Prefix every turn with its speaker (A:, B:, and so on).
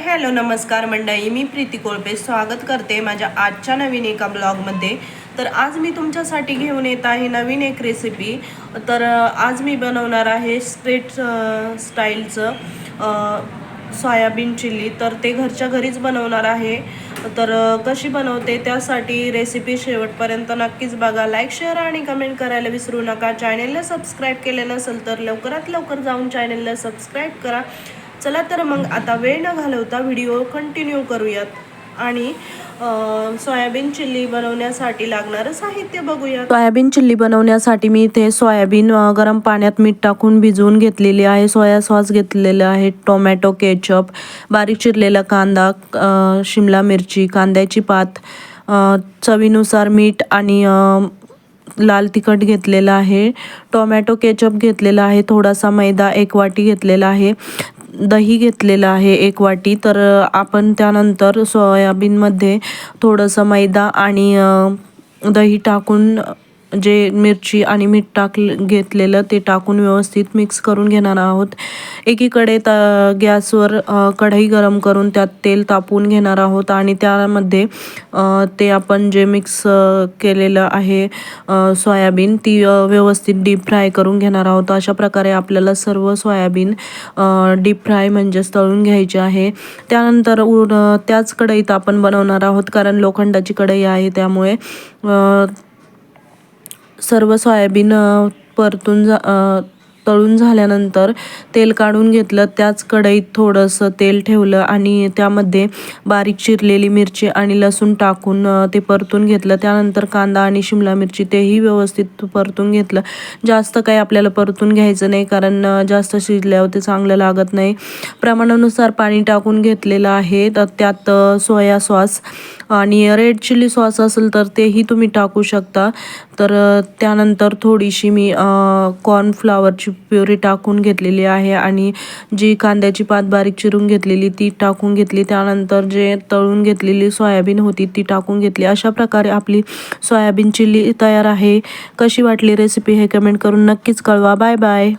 A: Hello नमस्कार मंडळी. मी प्रीती कोळपे स्वागत करते माझ्या आजच्या नवीन एका ब्लॉगमध्ये. तर आज मी तुमच्यासाठी घेऊन येत आहे नवीन एक रेसिपी तर आज मी बनवणार आहे स्ट्रेट स्टाईलचं सोयाबीन चिल्ली. तर ते घरच्या घरीच बनवणार आहे. तर कशी बनवते त्यासाठी रेसिपी शेवटपर्यंत नक्कीच बघा. लाईक शेअर आणि कमेंट करायला विसरू नका. चॅनेलला सबस्क्राईब केले नसेल तर लवकरात लवकर जाऊन चॅनेलला सबस्क्राईब करा. चला तर मग आता वेळ न घालवता व्हिडिओ कंटिन्यू करूयात. आणि सोयाबीन चिल्ली बनवण्यासाठी लागणारं साहित्य बघूया सोयाबीन चिल्ली बनवण्यासाठी मी इथे सोयाबीन गरम पाण्यात मीठ टाकून भिजवून घेतलेली आहे. सोया सॉस घेतलेलं आहे टोमॅटो केचप बारीक चिरलेला कांदा शिमला मिरची कांद्याची पात चवीनुसार मीठ आणि लाल तिखट घेतलेलं आहे. टोमॅटो केचप घेतलेला आहे थोडासा मैदा एक वाटी घेतलेला आहे. दही घेतलेलं आहे एक वाटी. तर आपण त्यानंतर सोयाबीनमध्ये थोडंसं मैदा आणि दही टाकून जे मिरची आणि मीठ टाक घेतलेलं ते टाकून व्यवस्थित मिक्स करून घेणार आहोत. एकीकडे त गॅसवर कढई गरम करून त्यात तेल तापवून घेणार आहोत आणि त्यामध्ये ते आपण जे मिक्स केलेलं आहे सोयाबीन ती व्यवस्थित डीप फ्राय करून घेणार आहोत. अशा प्रकारे आपल्याला सर्व सोयाबीन डीप फ्राय म्हणजेच तळून घ्यायचे आहे. त्यानंतर उड त्याच कढईत आपण बनवणार आहोत कारण लोखंडाची कढई आहे त्यामुळे सर्व सोयाबीन परतून जा तळून झाल्यानंतर तेल काढून घेतलं. त्याच कढईत थोडंसं तेल ठेवलं आणि त्यामध्ये बारीक चिरलेली मिरची आणि लसूण टाकून ते परतून घेतलं. त्यानंतर कांदा आणि शिमला मिरची तेही व्यवस्थित परतून घेतलं. जास्त काही आपल्याला परतून घ्यायचं नाही कारण जास्त शिजल्यावर ते चांगलं लागत नाही. प्रमाणानुसार पाणी टाकून घेतलेलं आहे. तर त्यात सोया सॉस आणि रेड चिली सॉस असेल तर तेही तुम्ही टाकू शकता. तर त्यानंतर थोडीशी मी कॉर्नफ्लावरची प्युरी टाकून घेतलेली आहे आणि जी कांद्याची पात बारीक चिरून घेतलेली ती टाकून घेतली. त्यानंतर जे तळून घेतलेली सोयाबीन होती ती टाकून घेतली. अशा प्रकारे आपली सोयाबीन चिल्ली तयार आहे. कशी वाटली रेसिपी हे कमेंट करून नक्कीच कळवा. Bye bye